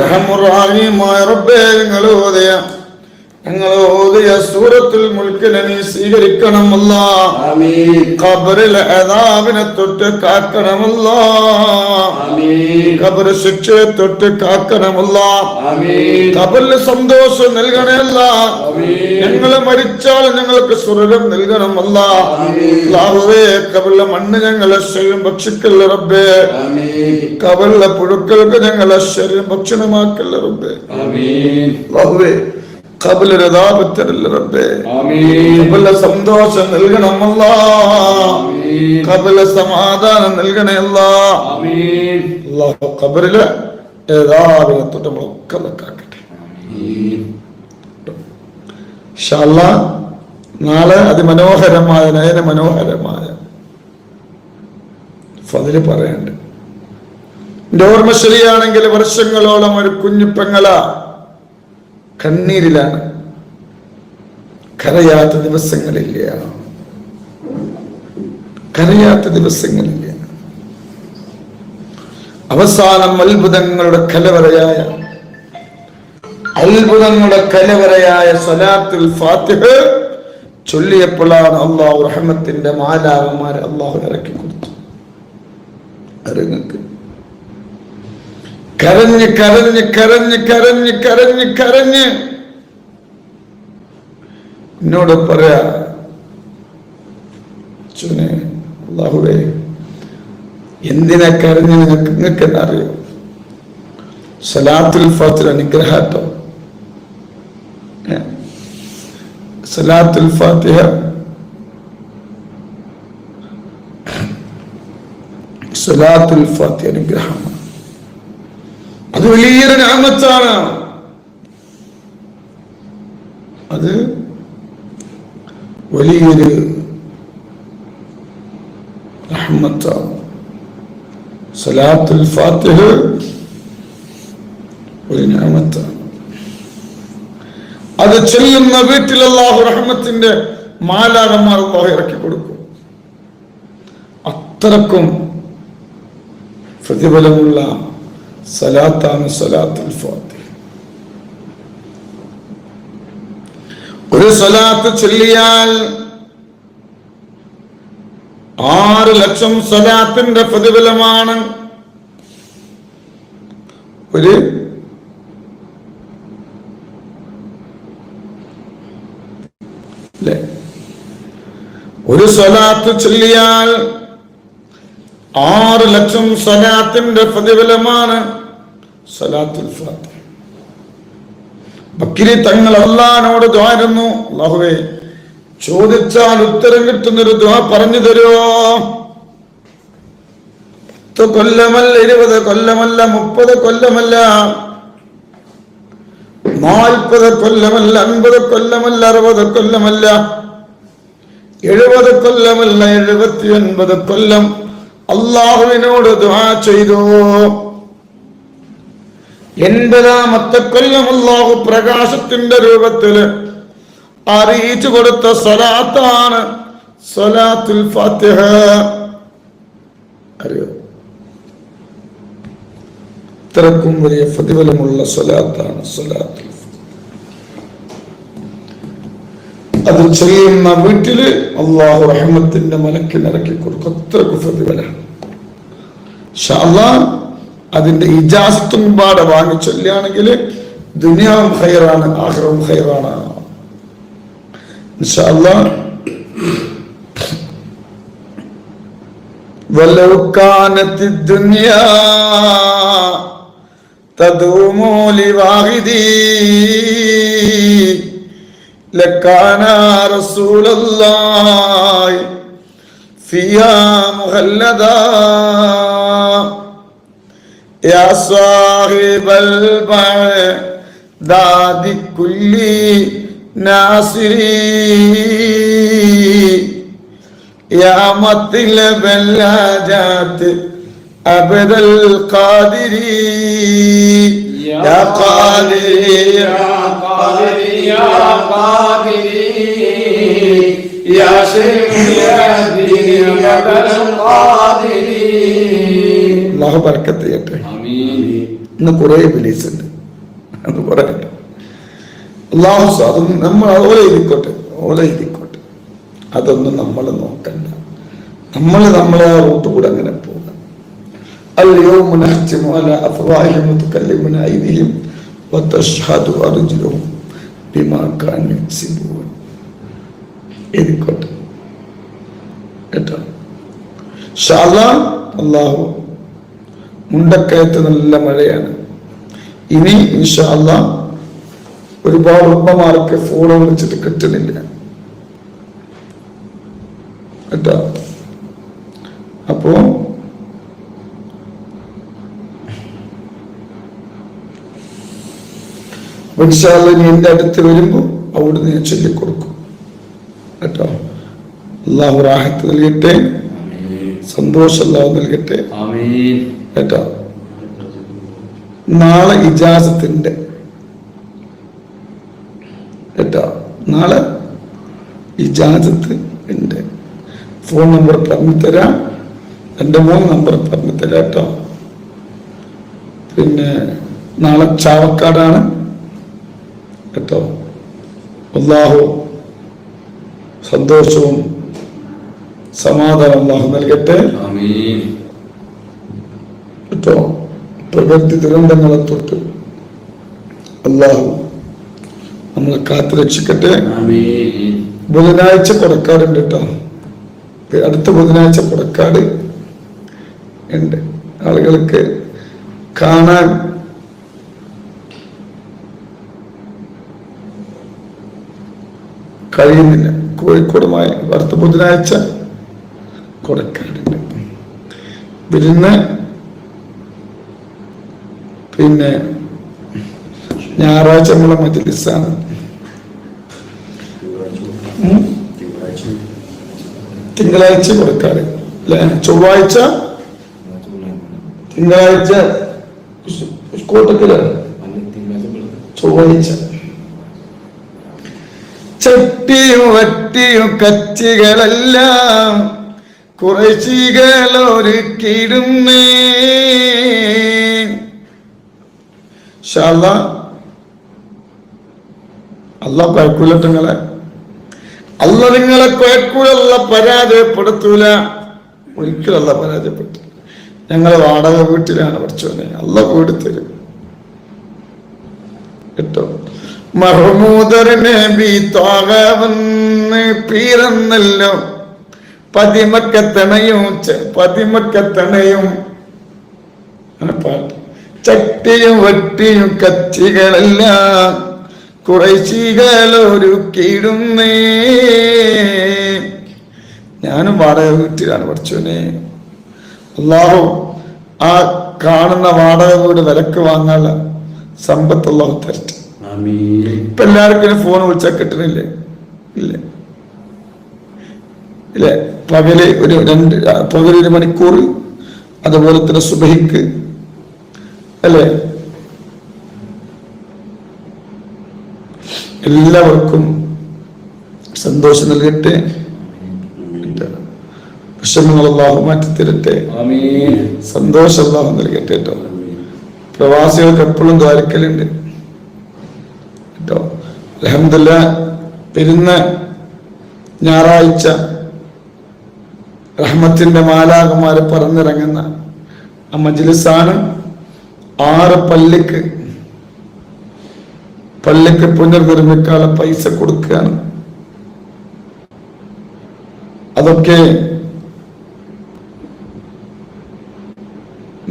റഹമുറാഹിമായ റബ്ബേ ഞങ്ങൾ ഓതയ ഞങ്ങൾ ഓതിയ സൂറത്തുൽ മുൽക്കിനെ നീ സ്വീകരിക്കണമല്ല ആമീൻ ഖബറിൽ അദാബിനെ തൊട്ട് കാക്കണമല്ല ആമീൻ ഖബർ ശിക്ഷയെ തൊട്ട് കാക്കണമല്ല ആമീൻ ഖബറിൽ സന്തോഷം നൽകണമല്ല ആമീൻ. ഞങ്ങൾ മരിച്ചാൽ ഞങ്ങൾക്ക് സ്വർഗം നൽകണമല്ല അല്ലാഹുവേ ഖബറിലെ മണ്ണ് ഞങ്ങളെ ശരീരം ഭക്ഷിക്കല്ല റബ്ബേ ആമീൻ കബറിലെ പുഴുക്കൾക്ക് ഞങ്ങളെ ശരീരം ഭക്ഷണമാക്കല്ല റബ്ബേ ആമീൻ അല്ലാഹുവേ കബലിൽ യഥാപത്തരല്ല റബ്ബേ? കബലിലെ സന്തോഷം നൽകണമല്ല കബലിലെ സമാധാനം നൽകണമല്ല അല്ലാഹു കബറിലെ ഏതാവിനെ തൊട്ട് നമ്മളൊക്കെ ഇൻഷാ അല്ലാ നാളെ അതിമനോഹരമായ നയന മനോഹരമായ ഫതിൽ പറയണ്ട്. എന്റെ ഓർമ്മ ശരിയാണെങ്കിൽ വർഷങ്ങളോളം ഒരു കുഞ്ഞു പെങ്ങള. കണ്ണീരിലാണ് കരയാത്ത ദിവസങ്ങളില്ല. കരയാത്ത ദിവസങ്ങളില്ല. അവസാനം അത്ഭുതങ്ങളുടെ കലവറയായ അത്ഭുതങ്ങളുടെ കലവറയായ സലാത്തുൽ ഫാത്തിഹ ചൊല്ലിയപ്പോഴാണ് അള്ളാഹു റഹ്മത്തിന്റെ മാലാവന്മാരെ അള്ളാഹു ഇറക്കി കൊടുത്തു അരങ്ങക്ക് കരഞ്ഞ് കരഞ്ഞ് കരഞ്ഞ് കരഞ്ഞ് കരഞ്ഞ് കരഞ്ഞ്. എന്നോട് പറയാ എന്തിനാ കരഞ്ഞ് നിങ്ങൾക്ക് നിങ്ങൾക്ക് എന്താ അറിയോ? സലാത്തുൽ ഫാത്തിൽ അനുഗ്രഹാട്ടോ. സലാത്തുൽ ഫാത്തിഹ. സലാത്തുൽ ഫാത്തിഹ അനുഗ്രഹമാണ്. അത് വലിയൊരു രാമത്താണ് അത് വലിയൊരു സലാത്തുൽ ഫാത്തിഹ ഒരു അത് ചെല്ലുന്ന വീട്ടിൽ അള്ളാഹു റഹ്മത്തിന്റെ മാലാകന്മാർ അള്ളാഹു ഇറക്കി കൊടുക്കും. അത്രക്കും പ്രതിഫലമുള്ള സലാത്താണ് സലാത്തുൽ ഫാത്തിഹ. ഒരു സലാത്ത് ചൊല്ലിയാൽ ആറ് ലക്ഷം സലാത്തിന്റെ പ്രതിഫലമാണ്. ഒരു ഒരു സ്വലാത്ത് ചൊല്ലിയാൽ ആറ് ലക്ഷം സ്വലാത്തിന്റെ പ്രതിഫലമാണ്. സ്വലാത്തുൽ ഫാത്തിഹ. ബക്കിരി തങ്ങൾ അള്ളഹാനോട് ദ്വാരുന്നു അള്ളാഹുവേ ചോദിച്ചാൽ ഉത്തരം കിട്ടുന്നൊരു ദ്വാ പറഞ്ഞു തരുമോ പത്ത് കൊല്ലമല്ല ഇരുപത് കൊല്ലമല്ല മുപ്പത് കൊല്ലമല്ല നാൽപ്പത് കൊല്ലമല്ല അൻപത് കൊല്ലമല്ല അറുപത് കൊല്ലമല്ല എഴുപത് കൊല്ലമല്ല എഴുപത്തി ഒൻപത് കൊല്ലം അള്ളാഹുവിനോട് ദുആ ചെയ്തു? എൺപതാമത്തെ കൊല്ലം അള്ളാഹു പ്രകാശത്തിന്റെ രൂപത്തിൽ അറിയിച്ചു കൊടുത്ത സ്വലാത്താണ് സ്വലാത്തുൽ ഫാത്തിഹ. അറിയോ? ഇത്രക്കും വലിയ പ്രതിഫലമുള്ള സ്വലാത്താണ് സ്വലാത്തുൽ അത് ചെയ്യുന്ന വീട്ടിൽ അള്ളാഹു റഹ്മത്തിന്റെ മലക്കിനിറക്കി കൊടുക്കും അത്രക്കും പ്രതിഫലമാണ്. അല്ലാഹ് അതിന്റെ ഇജാസത്തും പാടെ വാങ്ങി ചൊല്ലുകയാണെങ്കിൽ ദുനിയാവും ഹൈറാണ് ആഹ്റവും ഹൈറാണ് ഇൻഷാ അല്ലാഹ് ولو كانت الدنيا تدوم لواحدي لكان رسول الله فيها مخلدا يا صاحب البعداد كل ناصري يا مطلب اللاجات أبد القادري يا قادري يا قادر يا قادر يا شيخ يا دين بدل القادر അള്ളാഹു ബർക്കത്ത് ചെയ്യട്ടെ آمين ഇന്ന് കുറേ ബിലീസ് ഉണ്ട് എന്ന് പറയട്ടെ അള്ളാഹു സ- അതൊന്നും നമ്മൾ ഓല ഇരിക്കോട്ടെ ഓല ഇരിക്കോട്ടെ അതൊന്നും നമ്മൾ നോക്കണ്ട നമ്മൾ നമ്മളെ ആ റൂട്ട് കൂടെ അങ്ങനെ പോകാം اليوم نختم على أفواههم وتكلمنا أيديهم وتشهد أرجلهم بما كانوا يكسبون ഇരിക്കോട്ടെ കേട്ടോ ഷാല അള്ളാഹു മുണ്ടക്കയത്ത് നല്ല മഴയാണ്. ഇനി ഇൻഷാല്ല ഒരുപാട് ഉമ്മമാർക്ക് ഫോണോ വിളിച്ചിട്ട് കിട്ടുന്നില്ല. കേട്ടോ? അപ്പോ ഇൻഷാല്ല ഇനി എന്റെ അടുത്ത് വരുമ്പോ അവിടുന്ന് ഞാൻ ചൊല്ലിക്കൊടുക്കും. കേട്ടോ? അള്ളാഹു റാഹത്ത് നൽകട്ടെ. സന്തോഷം അള്ളാഹു നൽകട്ടെ കേട്ടോ? നാളെ ഇജാസത്തിന്റെ കേട്ടോ? നാളെ ഇജാസത്ത് ഉണ്ട് ഫോൺ നമ്പർ പറഞ്ഞു തരാം രണ്ട് മൂന്ന് നമ്പർ പറഞ്ഞു തരാം കേട്ടോ. പിന്നെ നാളെ ചാവക്കാടാണ്. കേട്ടോ? അള്ളാഹു സന്തോഷവും സമാധാനം അള്ളാഹു നൽകട്ടെ. കേട്ടോ പ്രകൃതി ദുരന്തങ്ങളെ തൊട്ട് അള്ളാഹു നമ്മളെ കാത്തു രക്ഷിക്കട്ടെ. ബുധനാഴ്ച കൊടക്കാടുണ്ട് കേട്ടോ അടുത്ത ബുധനാഴ്ച കൊടക്കാട് ഉണ്ട്. ആളുകൾക്ക് കാണാൻ കഴിയുന്നില്ല. കോഴിക്കോടുമായി അടുത്ത ബുധനാഴ്ച കൊടക്കാടുണ്ട് വരുന്ന പിന്നെ ഞായറാഴ്ച നമ്മളെ മജ്ലിസാണ്. തിങ്കളാഴ്ച കൊടുക്കാറ്. അല്ലെ? ചൊവ്വാഴ്ച? തിങ്കളാഴ്ച കോട്ടക്കലാണ് ചൊവ്വാഴ്ച. ചട്ടിയും വട്ടിയും കച്ചികളെല്ലാം കുറച്ചികളൊരുക്കിടുന്നേ ഷാല്ല അല്ല കുഴക്കൂലട്ടങ്ങളെ അല്ല നിങ്ങളെ കുഴക്കൂലല്ല പരാജയപ്പെടുത്തൂല. ഒരിക്കലല്ല പരാജയപ്പെട്ടു ഞങ്ങളെ വാടക വീട്ടിലാണ് പഠിച്ചോനെ അല്ല വീട് തരും. കേട്ടോ? മഹമൂദറിനെ ബി തോകവന്ന് പീറന്നല്ലോ പതിമക്കത്തണയും പതിമക്കത്തണയും. പാട്ട്. ചട്ടിയും വട്ടിയും കച്ചികളെല്ലാം കുറച്ചികളൊരുക്കിടുന്നേ ഞാനും വാടക വീട്ടിലാണ് പഠിച്ചോനെ അള്ളാഹു ആ കാണുന്ന വാടക വീട് വിലക്ക് വാങ്ങാനുള്ള സമ്പത്ത് അള്ളാഹു തരട്ടെ. ആമീൻ. ഇപ്പൊ എല്ലാവർക്കും ഫോൺ വിളിച്ചാൽ കിട്ടണില്ലേ? ഇല്ല? ഇല്ലേ പകൽ ഒരു രണ്ട് പകലൊരു മണിക്കൂർ അതുപോലെ തന്നെ സുബഹിക്ക് അല്ലേ? എല്ലാവർക്കും സന്തോഷം നൽകട്ടെ. വിഷമങ്ങൾ അള്ളാഹു മാറ്റി തരട്ടെ സന്തോഷം അള്ളാഹു നൽകട്ടെ കേട്ടോ. പ്രവാസികൾക്ക് എപ്പോഴും ദ്വാരക്കലുണ്ട് കേട്ടോ. അലഹമില്ല പെരുന്ന ഞായറാഴ്ച റഹ്മത്തിന്റെ മാലാകന്മാരെ പറന്നിറങ്ങുന്ന ആ മജ്ലിസാണ് ആറ് പള്ളിക്ക് പള്ളിക്ക് പുനർനിർമ്മിക്കാനുള്ള പൈസ കൊടുക്കുകയാണ്. അതൊക്കെ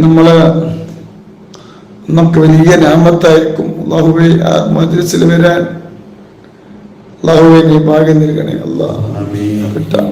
നമ്മൾ നമുക്ക് വലിയ നാമത്തായിരിക്കും ലഹുവെ ആ മജ്ലിസിൽ വരാൻ അള്ളാഹുവെ നീ ഭാഗ്യം നൽകണേ. അള്ളാഹ് കിട്ടാം